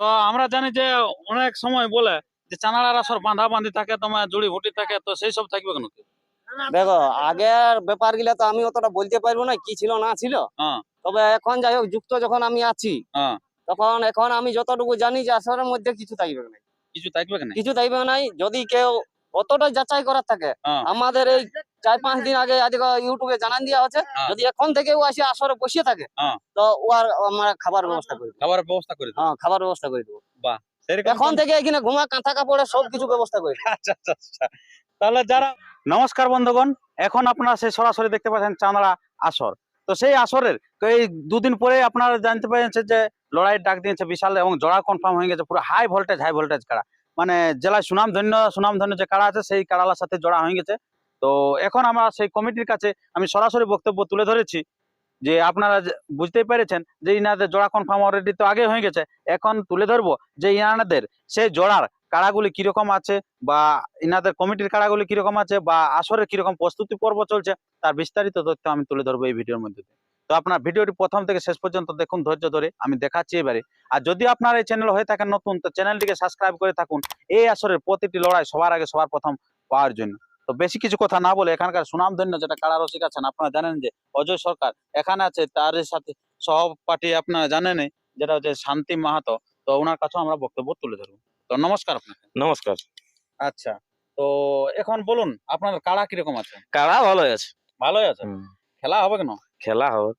তো আমরা জানি যে অনেক সময় বলে যে চানাড়ার আসর বাঁধা বাঁধি থাকে তোমার জুড়ি ভুটি থাকে তো সেই সব থাকবে কেন দেখো আগের ব্যাপারগুলা তো আমি অতটা বলতে পারব না কি ছিল না ছিল হ্যাঁ। তবে এখন যাই হোক যুক্ত যখন আমি আছি হ্যাঁ। তখন এখন আমি যতটুকু জানি যে আসরের মধ্যে কিছু থাকবে না কিছু থাকবে কেন কিছু থাকবে নাই যদি কেউ অতটা যাচাই করার থাকে হ্যাঁ। আমাদের এই চার পাঁচ দিন আগে আজকে ইউটিউবে জানান দেওয়া হচ্ছে হ্যাঁ। যদি এখন থেকে ও আসে আসরে বসিয়ে থাকে হ্যাঁ। তো ও আর আমরা খাবার ব্যবস্থা করে দেবো। খাবারের ব্যবস্থা করে হ্যাঁ খাবার ব্যবস্থা করে দেবো। সেরকম এখন থেকে এখানে ঘুমা কাঁথা কাপড়ে সব কিছু ব্যবস্থা করে আচ্ছা আচ্ছা আচ্ছা। তাহলে যারা নমস্কার বন্ধুগণ এখন আপনারা সেই সরাসরি দেখতে পাচ্ছেন চাঁদড়া আসর। তো সেই আসরের এই দুদিন পরে আপনারা জানতে পেরেছেন যে লড়াইয়ের ডাক দিয়েছে বিশাল এবং জোড়া কনফার্ম হয়ে গেছে পুরো হাই ভোল্টেজ হাই ভোল্টেজ কাড়া। মানে জেলায় সুনাম ধন্য সুনাম ধন্য যে কাড়া আছে সেই কাড়ালার সাথে জোড়া হয়ে গেছে। তো এখন আমরা সেই কমিটির কাছে আমি সরাসরি বক্তব্য তুলে ধরেছি যে আপনারা বুঝতেই পেরেছেন যে ইনাদের জোড়া কনফার্ম অলরেডি তো আগে হয়ে গেছে। এখন তুলে ধরবো যে ইনাদের সেই জোড়ার কাড়াগুলি কীরকম আছে বা ইনাদের কমিটির কাড়াগুলি কীরকম আছে বা আসরের কীরকম প্রস্তুতি পর্ব চলছে তার বিস্তারিত তথ্য আমি তুলে ধরবো এই ভিডিওর মধ্যে তো আপনার ভিডিওটি প্রথম থেকে শেষ পর্যন্ত দেখুন, ধৈর্য ধরে আমি দেখাচ্ছি এবারে। আর যদি আপনার এই চ্যানেল হয়ে থাকেন নতুন, তো চ্যানেলটিকে সাবস্ক্রাইব করে থাকুন। এই আসরের প্রতিটি লড়াই সবার আগে সবার প্রথম পাওয়ার জন্য। তো বেশি কিছু কথা না বলে এখানকার সুনামধন্য যেটা কারা রসিক আছেন আপনারা জানেন যে অজয় সরকার এখানে আছে তার সাথে সহপাঠী আপনারা জানেনই যেটা হচ্ছে শান্তি মাহাতো তো ওনার কাছেও আমরা বক্তব্য তুলে ধরবো। তো নমস্কার আপনাকে। নমস্কার। আচ্ছা তো এখন বলুন আপনার কাড়া কীরকম আছে? কাড়া ভালো আছে। ভালোই আছে? খেলা হবে কেন? খেলা হবে।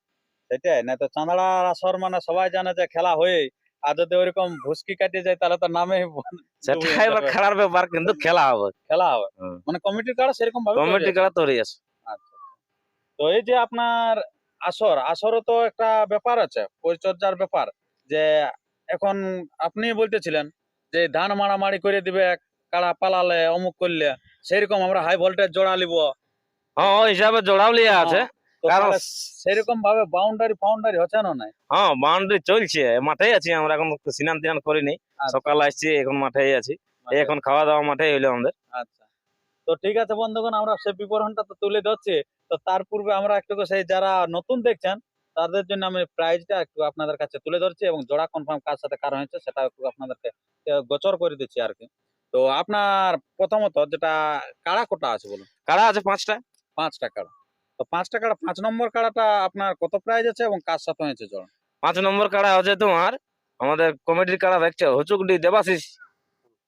সেটাই না তো চাঁদড়ার আসর মানে সবাই জানে যে খেলা হয়ে আর যদি ওইরকম ভুসকি কাটিয়ে যায় তাহলে তো নামে সেটা এবার খেলার ব্যাপার কিন্তু খেলা হবে। খেলা হবে। মানে কমিটির কাড়া সেরকম ভাবে কমিটি তৈরি খেলা তৈরি আছে। আচ্ছা আচ্ছা। তো এই যে আপনার আসর আসরও তো একটা ব্যাপার আছে পরিচর্যার ব্যাপার যে এখন আপনি বলতেছিলেন যে ধান মারামারি করে দিবে কাড়া পালালে অমুক করলে সেরকম আমরা হাই ভোল্টেজ জোড়া লিব। হ্যাঁ হিসাবে জোড়াও লিয়া আছে। তো কারণ সেরকম ভাবে বাউন্ডারি ফাউন্ডারি হচ্ছে না নাই। হ্যাঁ বাউন্ডারি চলছে মাঠে আছি আমরা এখন স্নান টিনান করিনি। আচ্ছা। সকাল আসছি এখন মাঠেই আছি। এখন খাওয়া দাওয়া মাঠে হইল আমাদের। আচ্ছা। তো ঠিক আছে বন্ধুগণ আমরা সে বিবরণটা তো তুলে ধরছি। তো তার পূর্বে আমরা একটু সেই যারা নতুন দেখছেন তাদের জন্য আমি প্রাইজটা একটু আপনাদের কাছে তুলে ধরছি এবং জোড়া কনফার্ম কার সাথে কার হয়েছে সেটা একটু আপনাদেরকে গোচর করে দিচ্ছি আর কি। তো আপনার প্রথমত যেটা কাড়া কোটা আছে বলুন। কাড়া আছে পাঁচটা। পাঁচটা কাড়া। তো পাঁচটা কাড়া পাঁচ নম্বর কাড়াটা আপনার কত প্রাইজ আছে এবং কার সাথে হয়েছে জোড়া পাঁচ নম্বর কাড়া হচ্ছে তোমার আমাদের কমিটির কাড়া দেখছে? হুচুকডি দেবাশিস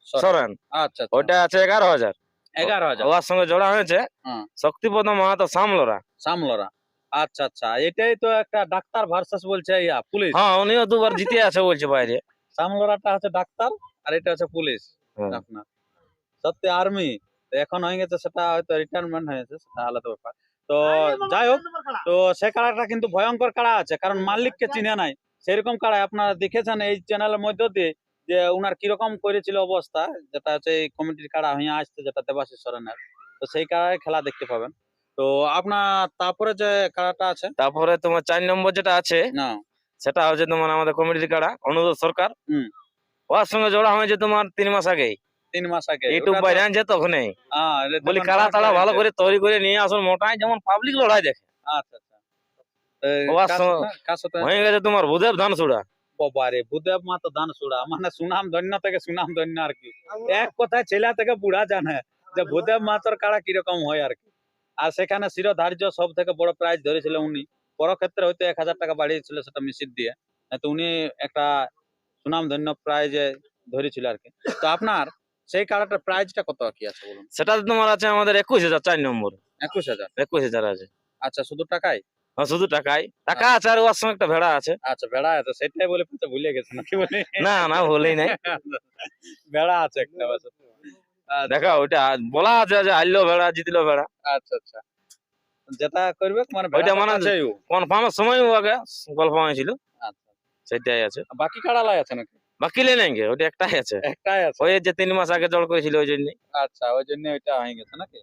সরেন। আচ্ছা আচ্ছা। ওইটা আছে এগারো হাজার। এগারো হাজার। ওর সঙ্গে জোড়া হয়েছে। হ্যাঁ। শক্তিপদ মাহাতো সামলরা সামলরা আচ্ছা আচ্ছা। এটাই তো একটা ডাক্তার ভার্সাস বলছে ইয়া পুলিশ। হ্যাঁ উনিও দুবার জিতে আছে বলছে বাইরে। সামলরাটা হচ্ছে ডাক্তার আর এটা হচ্ছে পুলিশ। হ্যাঁ। আপনার। সত্যি আর্মি এখন হয়ে গেছে সেটা হয়তো রিটায়ারমেন্ট হয়েছে সেটা আলাদা ব্যাপার। তো যাই হোক তো সে কাড়াটা কিন্তু ভয়ঙ্কর কাড়া আছে কারণ মালিককে চিনে নাই। সেরকম কাড়া আপনারা দেখেছেন এই চ্যানেলের মধ্য দিয়ে যে উনার কীরকম করেছিল অবস্থা যেটা হচ্ছে এই কমিটির কাড়া হয়ে আসছে যেটা দেবাশিস সরেনের তো সেই কাড়ায় খেলা দেখতে পাবেন। তো আপনার তারপরে যে কাড়াটা আছে? তারপরে তোমার চার নম্বর যেটা আছে না। সেটা হচ্ছে তোমার আমাদের কমিটির কাড়া অনুরোধ সরকার। হুম। ওর সঙ্গে জোড়া হয়েছে তোমার তিন মাস আগেই। তিন মাস আগে। ইউটিউব ওটা তো- বাইরে আনছে তখনই হ্যাঁ, এটা বলি তখন কাড়া কাড়া তাড়া ভালো হয়েছে। করে তৈরি করে নিয়ে আসুন মোটাই যেমন পাবলিক লড়াই দেখে। আচ্ছা আচ্ছা। এই ও কার আসো- সাথে- কার সাথে? হয়ে গেছে তোমার ভূদেব ধান সুড়া বাবারে ভূদেব মা তো দান সুড়া মানে সুনাম ধন্য থেকে সুনাম ধন্য আর কি। এক কথায় ছেলে থেকে বুড়া জানে যে ভূদেব মাতর কাড়া কীরকম হয় আর কি। আর সেখানে শিরোধার্য সব থেকে বড় প্রাইজ ধরেছিল উনি। বড় ক্ষেত্রে হয়তো এক হাজার টাকা বাড়িয়েছিল সেটা মিশির দিয়ে। তো উনি একটা সুনাম ধন্য প্রাইজে ধরেছিল আর কি। তো আপনার সেই কাড়াটার প্রাইজটা কত কি আছে বলুন? সেটা তোমার আছে আমাদের একুশ হাজার চার নম্বর। একুশ হাজার? একুশ হাজার আছে। আচ্ছা শুধু টাকাই হ্যাঁ, শুধু টাকাই টাকা আছে আর ওর সঙ্গে একটা ভেড়া আছে। আচ্ছা ভেড়া আছে সেটাই বলে পরে ভুলে গেছে নাকি বলে? না না বলেই নাই। ভেড়া আছে একটা। আচ্ছা, দেখা ওইটা বলা আছে যে হারলো ভেড়া জিতলো ভেড়া। আচ্ছা আচ্ছা। যেটা করবে মানে ওইটা মানে-। কনফার্মের সময় আগে গল্প হয়েছিল। আচ্ছা। সেটাই আছে। বাকি কাড়ালাই আছে নাকি? ওটা একটাই আছে। একটাই আছে? ওই যে তিন মাস আগে জল করেছিল ওই জন্য। আচ্ছা ওই জন্য ওইটা হয়ে গেছে নাকি?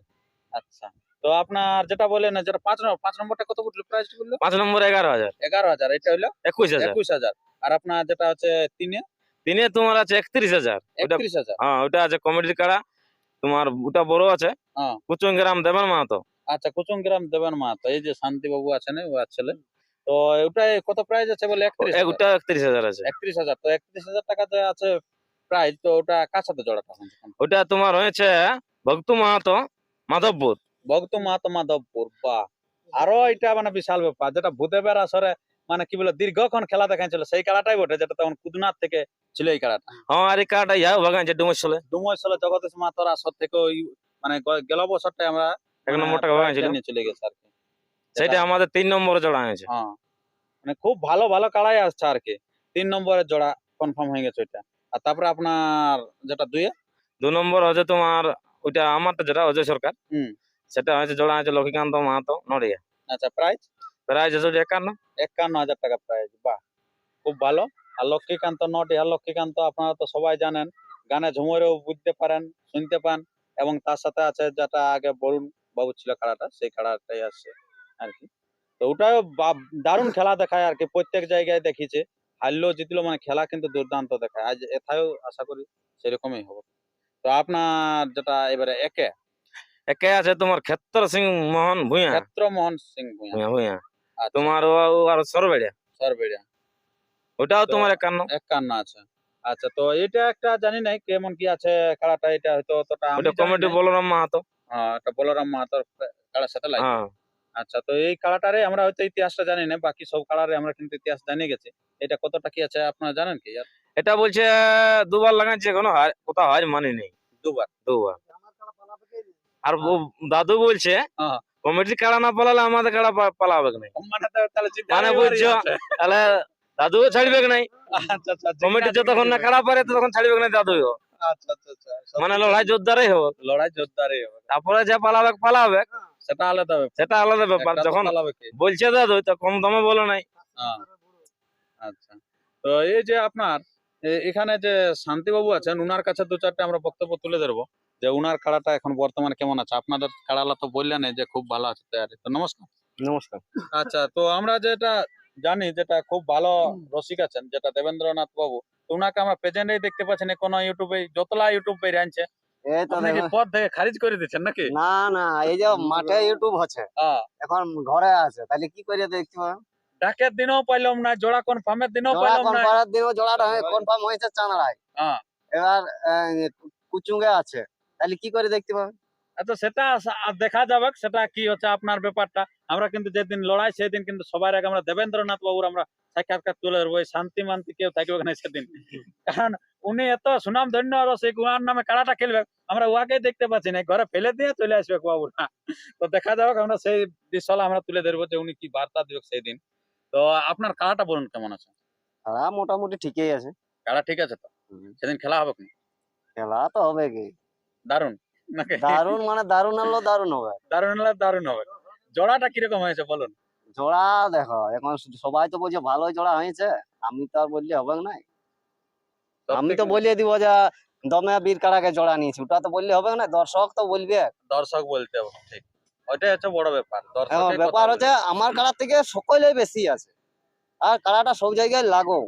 আচ্ছা তো আপনার যেটা বললেন যেটা পাঁচ নম্বর পাঁচ নম্বরটা কত বলল প্রাইস বলল? পাঁচ নম্বর এগারো হাজার। এগারো হাজার এটা হলো একুশ হাজার। একুশ হাজার। আর আপনার যেটা হচ্ছে তিনে? দিনে তোমার আছে একত্রিশ হাজার। একত্রিশ হাজার। হ্যাঁ ওটা আছে কমেডির কাড়া। তোমার ওটা বড় আছে। হ্যাঁ। কুচুং গ্রাম দেবেন মাহাতো। আচ্ছা কুচুং গ্রাম দেবেন মা তো এই যে শান্তি বাবু আছেন ও ছেলে তো ওটাই কত প্রাইস আছে বলে? একত্রিশ এ- ওটা একত্রিশ হাজার আছে। একত্রিশ হাজার। তো একত্রিশ হাজার টাকাতে আছে প্রাইস তো ওটা কার সাথে জড়াটা ওটা তোমার হয়েছে ভক্তু মাহাতো মাধবপুর। ভক্ত মাহাতো মাধবপুর বাহ। আরও এটা মানে বিশাল ব্যাপার যেটা ভূদেবের আসরে মানে কি বলে দীর্ঘক্ষণ খেলা দেখাচ্ছিল সেই খেলাটাই বটে যেটা তখন কুদনাথ থেকে ছিল এই খেলাটা। হ্যাঁ আর এই কাটা ইয়া ভাগাইছে ডুমসলে দুময় সালে জগদীশ মাহাতোর আসর থেকে ওই মানে গেল বছরটাই আমরা এক মানে নম্বর টাকা ভাগাইছিল নিয়ে চলে গেছে আর কি। সেটা আমাদের তিন নম্বরে জোড়া হয়েছে। হ্যাঁ। মানে খুব ভালো ভালো কাড়াই আসছে আর কি। তিন নম্বরের জোড়া কনফার্ম হয়ে গেছে ওইটা। আর তারপরে আপনার যেটা দুয়ে দু নম্বর হচ্ছে তোমার ওইটা আমারটা যেটা অজয় সরকার। হুম। সেটা হয়েছে জোড়া হয়েছে লক্ষ্মীকান্ত মাহাতো নড়িয়া। আচ্ছা প্রাইস প্রাইস হচ্ছে একান্ন। একান্ন হাজার টাকা প্রাইস বাহ! খুব ভালো। আর লক্ষ্মীকান্ত আর লক্ষ্মীকান্ত আপনারা তো সবাই জানেন গানে ঝুমুরেও বুঝতে পারেন শুনতে পান। এবং তার সাথে আছে যেটা আগে বরুণ বাবু ছিল খেলাটা সেই খেলাটাই আসছে। আর কি তো ওটাও বা- দারুণ খেলা দেখায় আর কি প্রত্যেক জায়গায় দেখিছে। হারলো জিতলো মানে খেলা কিন্তু দুর্দান্ত দেখায়। আজ এথায়ও আশা করি সেরকমই হবে। তো আপনার যেটা এবারে একে? একে আছে তোমার ক্ষেত্র সিং মোহন ভুঁইয়া ক্ষেত্র মোহন সিং ভুঁইয়া ভুঁইয়া আচ্ছা, তোমার ও আর সরবেড়িয়া সরবেড়িয়া ওটাও তোমার একান্ন। একান্ন আছে আচ্ছা তো এটা একটা জানি নাই কেমন কি আছে খেলাটা। এটা হয়তো অতটা ওটা কমিটি বলরাম মাহাতো। হ্যাঁ এটা বলরাম মাহাতোর খেলার সাথে লাগে হ্যাঁ। আচ্ছা তো এই খেলাটারে আমরা হয়তো ইতিহাসটা জানি না বাকি সব খেলারে আমরা কিন্তু ইতিহাস জানিয়ে গেছি। এটা কতটা কি আছে আপনারা জানেন কি? এটা বলছে দুবার লাগাচ্ছে কোনো হার কোথাও হার মানে নেই। দুবার। দুবার। আর দাদু বলছে হ্যাঁ। কমিটির কাড়া না পালালে আমাদের কাড়া পালাবে না মানে বুঝছ? তাহলে দাদুও ছাড়বে নাই? আচ্ছা আচ্ছা কমিটি যতক্ষণ না কাড়া পারে ততক্ষণ ছাড়বে না দাদুও? আচ্ছা মানে লড়াই জোরদারই হবে। লড়াই জোরদারই হবে। তারপরে যে পালাবে পালাবে। সেটা আলাদা ব্যাপার। সেটা আলাদা ব্যাপার যখন বলছে দাদু তো কম দামে বলো নাই। হ্যাঁ। আচ্ছা। তো এই যে আপনার এখানে যে শান্তিবাবু আছেন উনার কাছে দু চারটে আমরা বক্তব্য তুলে ধরবো যে উনার খেলাটা এখন বর্তমানে কেমন আছে? আপনাদের খেলালা তো বললেন যে খুব ভালো আছে তৈরি তো নমস্কার। নমস্কার। আচ্ছা তো আমরা যেটা জানি যেটা খুব ভালো রসিক আছেন যেটা দেবেন্দ্রনাথ বাবু উনাকে আমরা প্রেজেন্টেই দেখতে পাচ্ছি না কোনো ইউটিউবে যতলা ইউটিউব পেয়ে আনছে। পদ থেকে খারিজ করে দিচ্ছেন নাকি? না না এই যে মাঠে ইউটিউব হচ্ছে হ্যাঁ। এখন ঘরে আছে। তাহলে কি করে দেখতে ডাকের দিনও পাইলাম না জোড়া কনফার্মের দিনও জোড়া পাইলাম না। কনফারেন্স দিনও জোড়াটা কনফার্ম হয়েছে হ্যাঁ। এবার আহ, কুচুঙ্গে আছে। তাহলে কি করে দেখতে পাবেন আচ্ছা সেটা দেখা যাবে সেটা কি হচ্ছে আপনার ব্যাপারটা। আমরা কিন্তু যেদিন লড়াই সেদিন কিন্তু সবার আগে আমরা দেবেন্দ্রনাথ বাবুর আমরা সাক্ষাৎকার তুলে ধরবো। ওই শান্তি মান্তি কেউ থাকবে না সেদিন। কারণ উনি এত সুনাম ধন্য রসিক উনার নামে খেলাটা খেলবে আমরা উহাকেই দেখতে পাচ্ছি না। ঘরে ফেলে দিয়ে চলে আসবে বাবুরা। তো দেখা যাবে আমরা সেই দৃশ্যলা আমরা তুলে ধরবো যে উনি কি বার্তা দেবে সেই দিন। তো আপনার খেলাটা বলুন কেমন আছে? খেলা মোটামুটি ঠিকই আছে। খেলা ঠিক আছে তো? সেদিন খেলা হবে কি খেলা তো হবে কি? দারুণ নাকি? দারুণ মানে দারুণ আনলো দারুণ হবে। দারুণ হলে দারুণ হবে। জোড়াটা কীরকম হয়েছে বলুন? জোড়া দেখো এখন সবাই তো বলছে ভালোই জোড়া হয়েছে আমি তো আর বললে হবে না আমি তো বলিয়ে দিব যে দমে বীর কাড়াকে জোড়া নিয়েছি ওটা তো বললে হবে না দর্শক তো বলবে। দর্শক বলতে হবে ঠিক। ওইটাই হচ্ছে বড় ব্যাপার কথা ব্যাপার হচ্ছে আমার কাড়ার থেকে সকলেই বেশি আছে। আর কাড়াটা সব জায়গায় লাগো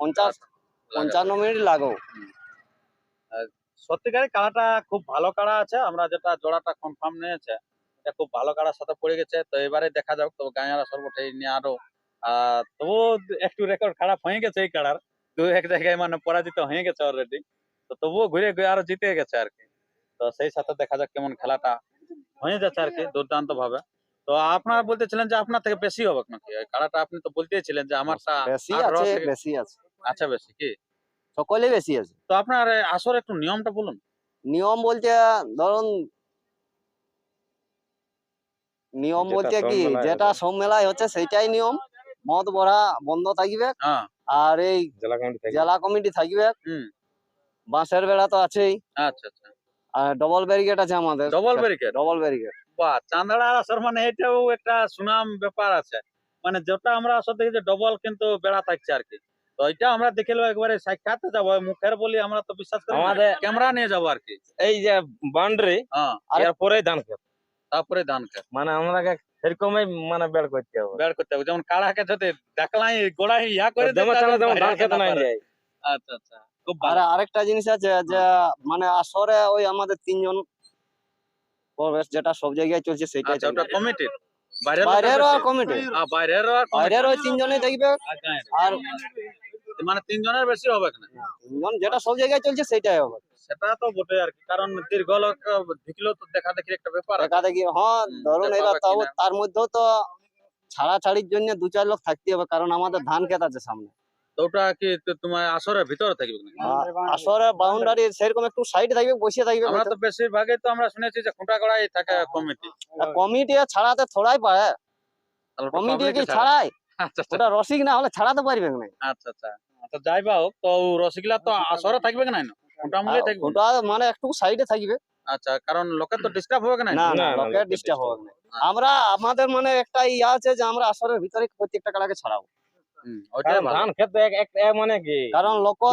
পঞ্চাশ পঞ্চান্ন মিনিট লাগো। সত্যিকারের কাড়াটা খুব ভালো কাড়া আছে আমরা যেটা জোড়াটা কনফার্ম নিয়েছে এটা খুব ভালো কাড়ার সাথে পড়ে গেছে তো এবারে দেখা যাক তো গাঁয়ারা সর্বটাই নিয়ে আরও তবু একটু রেকর্ড খারাপ হয়ে গেছে এই কাড়ার দু এক জায়গায় মানে পরাজিত হয়ে গেছে অলরেডি তো তবুও ঘুরে ঘুরে আরও জিতে গেছে আর কি তো সেই সাথে দেখা যাক কেমন খেলাটা হয়ে যাচ্ছে আর কি দুর্দান্ত ভাবে তো আপনারা বলতেছিলেন যে আপনার থেকে বেশি হবে নাকি? কাড়াটা আপনি তো বলতেই ছিলেন যে আমারটা বেশি আছে বেশি আছে। আচ্ছা বেশি কি? সকলেই বেশি আছে। তো আপনার আসর একটু নিয়মটা বলুন। নিয়ম বলতে ধরুন নিয়ম বলতে কি যেটা মেলায় হচ্ছে সেটাই নিয়ম। মদ ভরা বন্ধ থাকবে। হ্যাঁ। আর এই জেলা কমিটি থেকে জেলা কমিটি থাকবে। বাঁশের বেড়া তো আছেই। আচ্ছা আচ্ছা। আর ডবল ব্যারিকেড আছে আমাদের। Double barricade? Double barricade. বাহ চাঁদড়া আসর মানে এটাও একটা সুনাম ব্যাপার আছে। মানে যেটা আমরা আসর দেখি যে ডবল কিন্তু বেড়া থাকছে আর কি। তো এটা আমরা দেখে নেব একবারে সাক্ষাতে যাব মুখের বলি আমরা তো বিশ্বাস করি আমাদের আমাদের- ক্যামেরা নিয়ে যাব আর কি। এই যে বাউন্ডারি হ্যাঁ। এরপরে ধান খেত। তারপরে ধান খেত। মানে আমাকে সেরকমই মানে বের করতে হবে। বের করতে হবে। যেমন কাড়াকে যদি ডাকলাই গোড়াই ইয়া করে দিতে যেমন যেমন ধান খেতে না যায়। আচ্ছা আচ্ছা। আর আরেকটা জিনিস আছে যে মানে আসরে ওই আমাদের তিনজন প্রবেশ যেটা সব জায়গায় চলছে সেটাই আচ্ছা ওটা কমিটির বাইরের আর কমিটি আহ, বাইরেরও আর বাইরের ওই তিনজনেই দেখবে। আর মানে তিনজনের বেশি হবে না তিনজন যেটা সব জায়গায় চলছে সেটাই হবে। সেটা তো বটে আর কি কারণ দীর্ঘ লোক ঢুকলেও তো দেখা একটা ব্যাপার। দেখা দেখি হ্যাঁ ধরুন এবার তাও তার মধ্যেও তো ছাড়াছাড়ির জন্য দু চার লোক থাকতে হবে কারণ আমাদের ধান ক্ষেত আছে সামনে। ওটা কি তোমার আসরের ভিতরে থাকবে আসরে বাউন্ডারি সেরকম একটু সাইড থাকবে বসে থাকবে আমরা তো বেশিরভাগই তো আমরা শুনেছি যে খুঁটা কড়াই থাকে কমিটি। কমিটি ছাড়াতে থোড়াই পারে। কমিটি কি ছাড়াই আচ্ছা ওটা রসিক না হলে ছাড়াতে পারবে না। আচ্ছা আচ্ছা। আচ্ছা যাই বা হোক তো রসগোল্লা তো আসরে থাকবে না খুঁটা মূলে থাকবে। ওটা মানে একটু সাইডে থাকবে। আচ্ছা কারণ লোকের তো ডিস্টার্ব হবে না না না, না না, লোকের লোকের ডিস্টার্ব হবে না। আমরা আমাদের মানে একটা ইয়ে আছে যে আমরা আসরের ভিতরে প্রত্যেকটা কাড়াকে ছাড়াবো। ধান খেতে এক এক এক মানে কি? কারণ লোক তো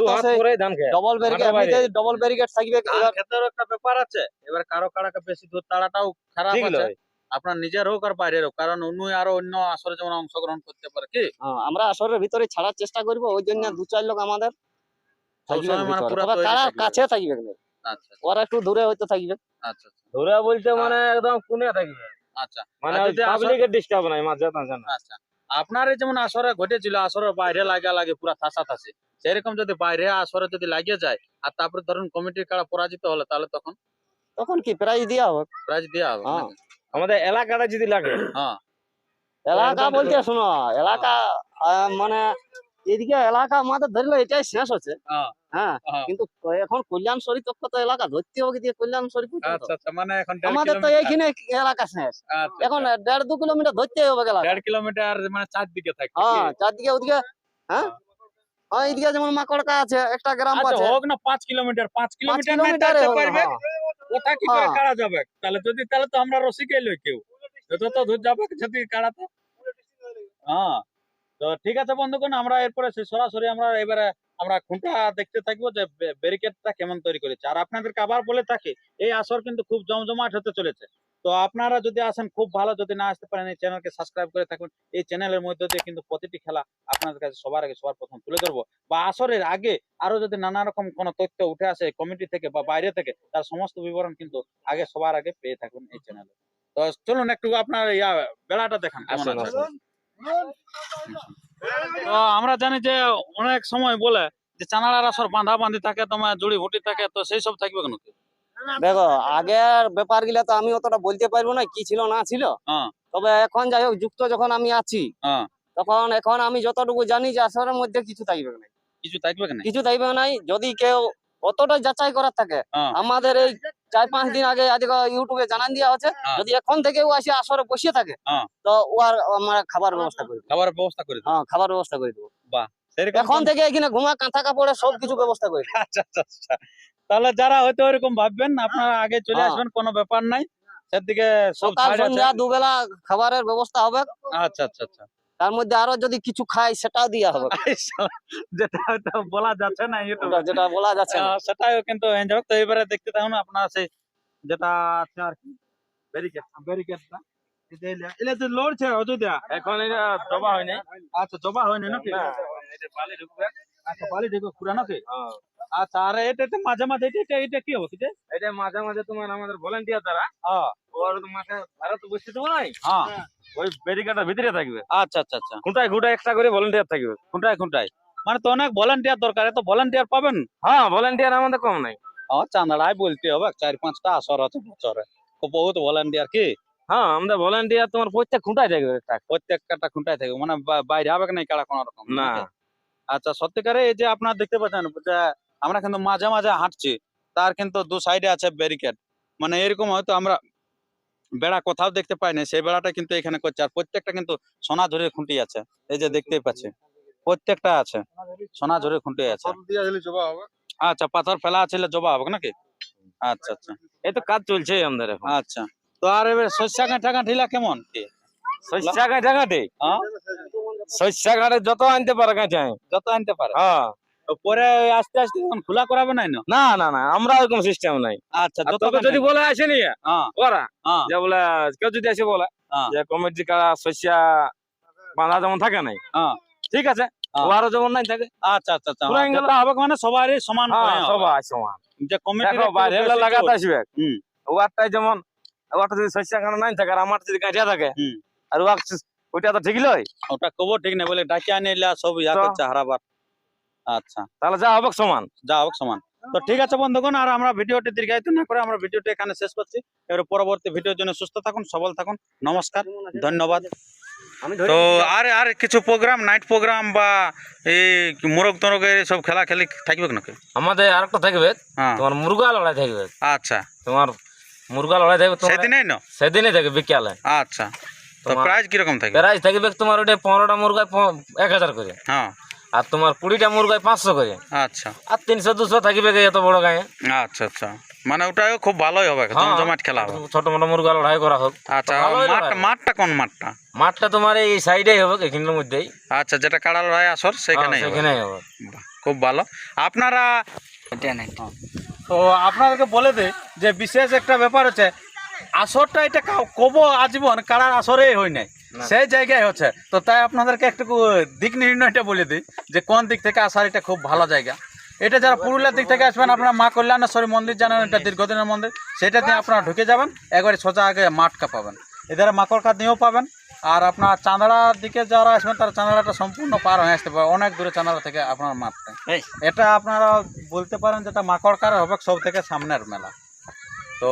ডবল ব্যারিকেড ডবল ব্যারিকেড থাকবে এবার ক্ষেতেরও একটা ব্যাপার আছে। এবার কারও কারাকে বেশি দূর তাড়াটাও খারাপ আছে। আপনার নিজের হোক আর বাইরের হোক কারণ অন্য আরও অন্য আসরে যেমন অংশগ্রহণ করতে পারে কি? হ্যাঁ, আমরা আসরের ভিতরে ছাড়ার চেষ্টা করব ওই জন্য দু চার লোক আমাদের মানে তৈরি কারা থাকবে। কাছে থাকবে আচ্ছা ওরা একটু দূরে হয়তো থাকবে। আচ্ছা আচ্ছা, ধরে বলতে মানে একদম কোনে থাকবে। আচ্ছা। মানে পাবলিকের ডিস্টার্ব নাই মাঝে আচ্ছা। আপনার যেমন আসরে ঘটেছিল আসরের বাইরে লাগা লাগে পুরা থাসা থাসি সেরকম যদি বাইরে আসরে যদি লাগিয়ে যায় আর তারপরে ধরুন কমিটির কারা পরাজিত হলে তাহলে তখন? তখন কি? প্রাইজ দেওয়া হবে প্রাইজ দেওয়া হবে হ্যাঁ। আমাদের এলাকাটা যদি লাগে। হ্যাঁ। এলাকা বলতে শোনো এলাকা মানে এদিকে এলাকা আমাদের ধরলে এটাই শেষ হচ্ছে। হ্যাঁ, হ্যাঁ হ্যাঁ। কিন্তু এখন কল্যাণশ্বরী তক্ষ তো এলাকা ধরতে হবে দিয়ে আচ্ছা আচ্ছা মানে আমাদের তো এইখানে এলাকা শেষ। আচ্ছা, এখন। দেড় দু কিলোমিটার ধরতে হবে এলাকা দেড় কিলোমিটার মানে চারদিকে থাকে হ্যাঁ চারদিকে ওদিকে হ্যাঁ। হ্যাঁ। এইদিকে যেমন মাকড়কা আছে একটা গ্রাম আচ্ছা আছে। হোক না পাঁচ কিলোমিটার পাঁচ কিলোমিটার পারবে। কোথা কি করে হ্যাঁ। যাবে? তাহলে যদি তাহলে তো আমরা লই কেউ। যত তো যাবে যদি তো। হ্যাঁ। তো ঠিক আছে বন্ধুগণ আমরা এরপরে সরাসরি আমরা এবারে আমরা খুঁটা দেখতে থাকব যে ব্যারিকেডটা কেমন তৈরি করেছে। আর আপনাদেরকে আবার বলে থাকি এই আসর কিন্তু খুব জমজমাট হতে চলেছে। তো আপনারা যদি আসেন খুব ভালো। যদি না আসতে পারেন এই চ্যানেলকে সাবস্ক্রাইব করে থাকুন। এই চ্যানেলের মধ্যে দিয়ে কিন্তু প্রতিটি খেলা আপনাদের কাছে সবার আগে সবার প্রথম তুলে ধরবো। বা আসরের আগে আরও যদি নানা রকম কোনো তথ্য উঠে আসে কমিটি থেকে বা বাইরে থেকে তার সমস্ত বিবরণ কিন্তু আগে সবার আগে পেয়ে থাকুন এই চ্যানেলে। তো চলুন একটু আপনার ইয়া বেড়াটা দেখান। তো আমরা জানি যে অনেক সময় বলে যে চানাড়ার আসর বাঁধা বাঁধি থাকে তোমার জুড়ি ভুটি থাকে তো সেই সব থাকবে কেন? দেখো আগের ব্যাপারগুলা তো আমি অতটা বলতে পারব না কি ছিল না ছিল হ্যাঁ। তবে এখন যাই হোক যুক্ত যখন আমি আছি হ্যাঁ। তখন এখন আমি যতটুকু জানি যে আসরের মধ্যে কিছু থাকবে না কিছু থাকবে কেন কিছু থাকবে নাই যদি কেউ অতটা যাচাই করার থাকে হ্যাঁ। আমাদের এই চার পাঁচ দিন আগে আজকে ইউটিউবে জানান দেওয়া হচ্ছে। যদি এখন থেকে ও আসে আসরে বসিয়ে থাকে। তো ও আর আমরা খাবার ব্যবস্থা করে দেবো খাবারের ব্যবস্থা করে হ্যাঁ খাবার ব্যবস্থা করে দেবো সেরকম এখন থেকে এখানে ঘুমা কাঁথা কাপড়ে সব কিছু ব্যবস্থা করে আচ্ছা আচ্ছা আচ্ছা তাহলে যারা হয়তো এরকম ভাববেন আপনারা আগে চলে হ্যাঁ। আসবেন কোনো ব্যাপার নাই। সেদিকে সব সন্ধ্যা দুবেলা খাবারের ব্যবস্থা হবে। আচ্ছা আচ্ছা আচ্ছা। তার মধ্যে আরও যদি কিছু খাই সেটাও দেওয়া হবে। যেটা বলা যাচ্ছে না যেটা বলা যাচ্ছে না। সেটাও কিন্তু এনজয় তো এবারে দেখতে থাকুন আপনারা সেই যেটা আছে আর কি ব্যারিকেড ব্যারিকেডটা লড়ছে অযোধ্যা এখন এটা জবা হয় নাই আচ্ছা জবা হয়নি নাকি? এটা বালি ঢুকবে আচ্ছা বালি দেখো পুরা নাকি? হ্যাঁ। আচ্ছা আর এটা মাঝে মাঝে এটা এটা এটা কি হবে এটা এটা মাঝে মাঝে তোমার আমাদের ভলেন্টিয়ার দ্বারা। ওর তো মাঠে তো বসে দেবো নাই ওই ব্যারিকেডের ভিতরে থাকবে। আচ্ছা আচ্ছা আচ্ছা। খুঁটায় খুঁটায় এক্সট্রা করে ভলেন্টিয়ার থাকবে। খুঁটায় খুঁটায়। মানে তো অনেক ভলান্টিয়ার দরকার এত ভলান্টিয়ার পাবেন? হ্যাঁ ভলেন্টিয়ার আমাদের কম নাই। চাঁদাড়াই বলতে হবে চার পাঁচটা আসর আছে বছরে। তো বহুত ভলান্টিয়ার কি? হ্যাঁ আমাদের ভলেন্টিয়ার তোমার প্রত্যেক খুঁটায় থাকবে প্রত্যেকটা খুঁটায় থাকে মানে বাইরে হবে না কারা কোনো রকম? না। আচ্ছা সত্যিকারে এই যে আপনার দেখতে পাচ্ছেন আমরা কিন্তু মাঝে মাঝে হাঁটছি তার কিন্তু দু সাইডে আছে ব্যারিকেড মানে এরকম হয়তো আমরা বেড়া কোথাও দেখতে পাই না সেই বেড়াটা কিন্তু এখানে করছে। আর প্রত্যেকটা কিন্তু সোনা ঝুরির খুঁটি আছে এই যে দেখতেই পাচ্ছি। প্রত্যেকটা আছে সোনা ঝুরির খুঁটি আছে। আচ্ছা পাথর ফেলা আছে জবা হবে নাকি? আচ্ছা আচ্ছা। এই তো কাজ চলছে আমাদের আচ্ছা। তো আর এবার শস্যা কাঁঠা কাঁঠিলা কেমন? কি? শস্যা কাঁচা কাটে? হ্যাঁ? শস্যা কাটে যত আনতে পারে কাঁচায় যত আনতে পারে? হ্যাঁ। পরে আস্তে আস্তে খোলা করাবে নাই না? না না না আমরা ওরকম সিস্টেম নাই। আচ্ছা তোকে যদি বলে আসেনি হ্যাঁ। ওরা হ্যাঁ। যে বলে কেউ যদি এসে বলে হ্যাঁ। যে কমিটি কারা শস্যা বাঁধা যেমন থাকে নাই হ্যাঁ। ঠিক আছে? হ্যাঁ। ওয়ারও যেমন নাই থাকে। আচ্ছা আচ্ছা আচ্ছা পুরা হ্যাঁ, হবে মানে সবারই সমান হ্যাঁ। সবাই সমান। যে কমিটি বাইরে লাগাতে আসবে। ওয়ারটাই যেমন ওয়ারটা যদি শস্যা নাই থাকে আর আমার যদি কাঁচা থাকে আর ওয়াক ওইটা তো ঠিক লয় ওটা কব ঠিক নেই বলে ডাকিয়া নিলে সব ইয়া করছে হারাবার। আচ্ছা। তাহলে যা হবে সমান। যা হোক সমান। তো ঠিক আছে বন্ধুগণ আর আমরা ভিডিওটি দীর্ঘায়িত না করে আমরা ভিডিওটি এখানে শেষ করছি। এবার পরবর্তী ভিডিওর জন্য সুস্থ থাকুন সবল থাকুন। নমস্কার ধন্যবাদ। তো আর আর কিছু প্রোগ্রাম নাইট প্রোগ্রাম বা এই মোরগ তরগের সব খেলা খেলি থাকবে নাকি আমাদের আরেকটা থাকবে। হ্যাঁ। তোমার মুরগা লড়াই থাকবে। আচ্ছা। তোমার মুরগা লড়াই থাকবে তোমার সেদিনেই না? সেদিনই থাকবে বিকালে। আচ্ছা। তো প্রাইস কীরকম থাকবে? প্রাইস থাকবে তোমার ওটা পনেরোটা মুরগায় প- এক হাজার করে। হ্যাঁ। আর তোমার কুড়িটা মুরগায় পাঁচশো করে। আচ্ছা। আর তিনশো দুশো থাকবে এত বড় গায়ে। আচ্ছা আচ্ছা। মানে ওটাও খুব ভালোই হবে হ্যাঁ। জমাট খেলা হবে। ছোট মোটো মুরগা লড়াই করা হোক। আচ্ছা মাঠটা কোন মাঠটা? মাঠটা তোমার এই সাইডেই হবে এখানের মধ্যেই। আচ্ছা যেটা কাড়াল ভাই আসর সেখানে হ্যাঁ, হবে। সেখানেই হবে। খুব ভালো। আপনারা তো আপনাদেরকে বলে দে যে বিশেষ একটা ব্যাপার হচ্ছে আসরটা এটা কা- কব আজীবন কারার আসরেই হয় নাই। না। সেই জায়গায় হচ্ছে। তো তাই আপনাদেরকে একটু দিক নির্ণয়টা বলে দিই যে কোন দিক থেকে আসার এটা খুব ভালো জায়গা। এটা যারা পুরুলিয়ার দিক থেকে আসবেন আপনারা মা কল্যাণেশ্বরী মন্দির জানেন এটা দীর্ঘদিনের মন্দির। সেটাতে আপনারা ঢুকে যাবেন একবারে সোজা আগে মাঠকা পাবেন। এধারে মাকড়কা দিয়েও পাবেন আর আপনার চাঁদড়ার দিকে যারা আসবেন তারা চাঁদড়াটা সম্পূর্ণ পার হয়ে আসতে পারে। অনেক দূরে চাঁদড়া থেকে আপনার মাঠটা। এটা আপনারা বলতে পারেন যেটা মাকড়কার হবে সব থেকে সামনের মেলা। তো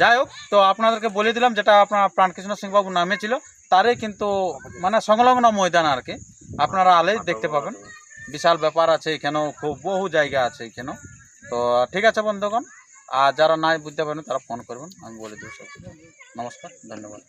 যাই হোক তো আপনাদেরকে বলে দিলাম যেটা আপনার প্রাণকৃষ্ণ সিং বাবু নামে ছিল। তারই কিন্তু মানে সংলগ্ন ময়দান আর কি। আপনারা আলে দেখতে পাবেন। বিশাল ব্যাপার আছে এখানেও, খুব বহু জায়গা আছে এখানেও। তো, ঠিক আছে বন্ধুগণ, আর যারা নাই বুঝতে পারেন তারা ফোন করবেন, আমি বলে দেবো সব নমস্কার, ধন্যবাদ।